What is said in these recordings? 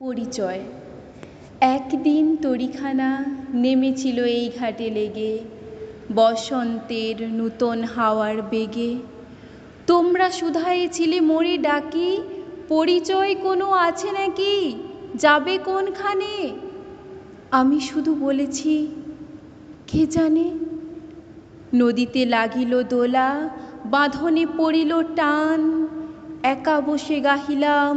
পরিচয়। একদিন তরীখানা নেমেছিল এই ঘাটে লেগে, বসন্তের নূতন হাওয়ার বেগে। তোমরা শুধায়ে ছিলে মোরে ডাকি, পরিচয় কোনো আছে নাকি, যাবে কোনখানে? আমি শুধু বলেছি, কে জানে? নদীতে লাগিল দোলা, বাঁধনে পড়িল টান, একা বসে গাহিলাম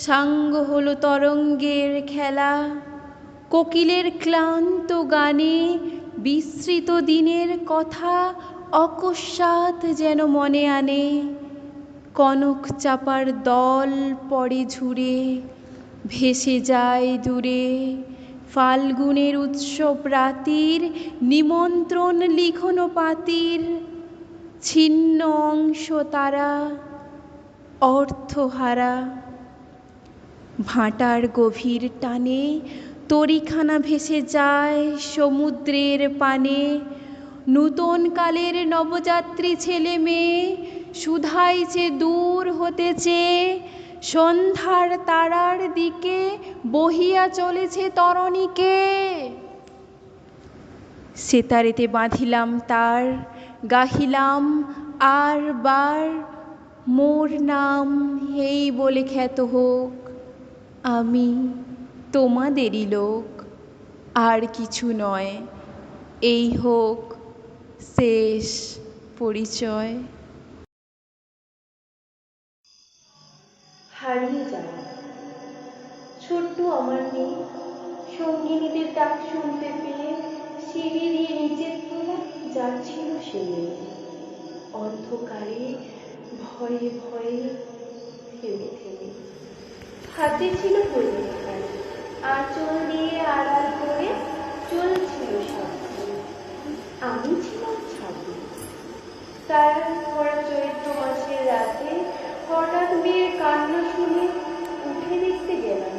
সাঙ্গ হলো তরঙ্গের খেলা। কোকিলের ক্লান্ত গানে বিস্মৃত দিনের কথা অকস্মাৎ যেন মনে আনে। কনক চাপার দল পড়ে ঝুরে ভেসে যায় দূরে। ফাল্গুনের উৎসব রাতির নিমন্ত্রণ লিখনো পাতির ছিন্ন অংশ তারা, অর্থহারা। ভাঁটার গভীর টানে তরীখানা ভেসে যায় সমুদ্রের পানে। নূতন কালের নবযাত্রী ছেলে মেয়ে শুধাইছে দূর হতে চেয়ে সন্ধ্যার তারার দিকে বহিয়া চলেছে তরণীকে। সেতারেতে বাঁধিলাম তার, গাহিলাম আর বার। মোর নাম হেই বলে খ্যাত হোক। আমি তোমাদেরই লোক, আর কিছু নয়। এই হোক শেষ পরিচয়। হারিয়ে যাওয়া ছোট্ট আমার মেয়ে, সঙ্গিনীদের ডাক শুনতে পেয়ে সিঁড়ি দিয়ে নিচের তলা যাচ্ছিল সে। মেয়ে অন্ধকারে ভয়ে ভয়ে থেমে থেমে হাতে ছিল হলুদ আঁচল দিয়ে আড়াল করে চলছিল সাথে আমি ছিলাম ছাদে তার ভরা চৈত্র মাসের রাতে হঠাৎ মেয়ের কান্না শুনে উঠে দেখতে গেলাম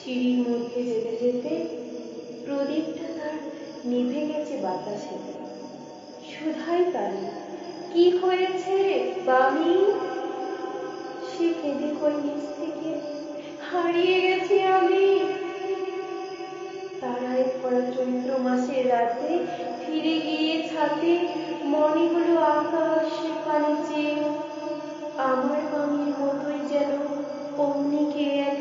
সিঁড়ির মধ্যে যেতে যেতে প্রদীপটা তার নিভে গেছে বাতাসে। শুধাই তারে, কি হয়েছে বামি? কই নিচ থেকে হারিয়ে গেছি আমি। তারায় ভরা চৈত্র মাসের রাতে ফিরে গিয়ে ছাতে মনে হলো আকাশ চেয়ে। আমার মতোই যেন অমনি কে এক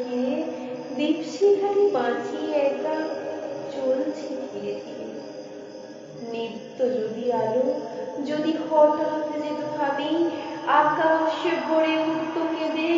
ঘিরে বাঁচিয়ে একা চলছে ধীরে ধীরে। নিত্য যদি আলো যদি হঠাৎ যেত ভাবি আকাশ ভরে উঠত কেঁদে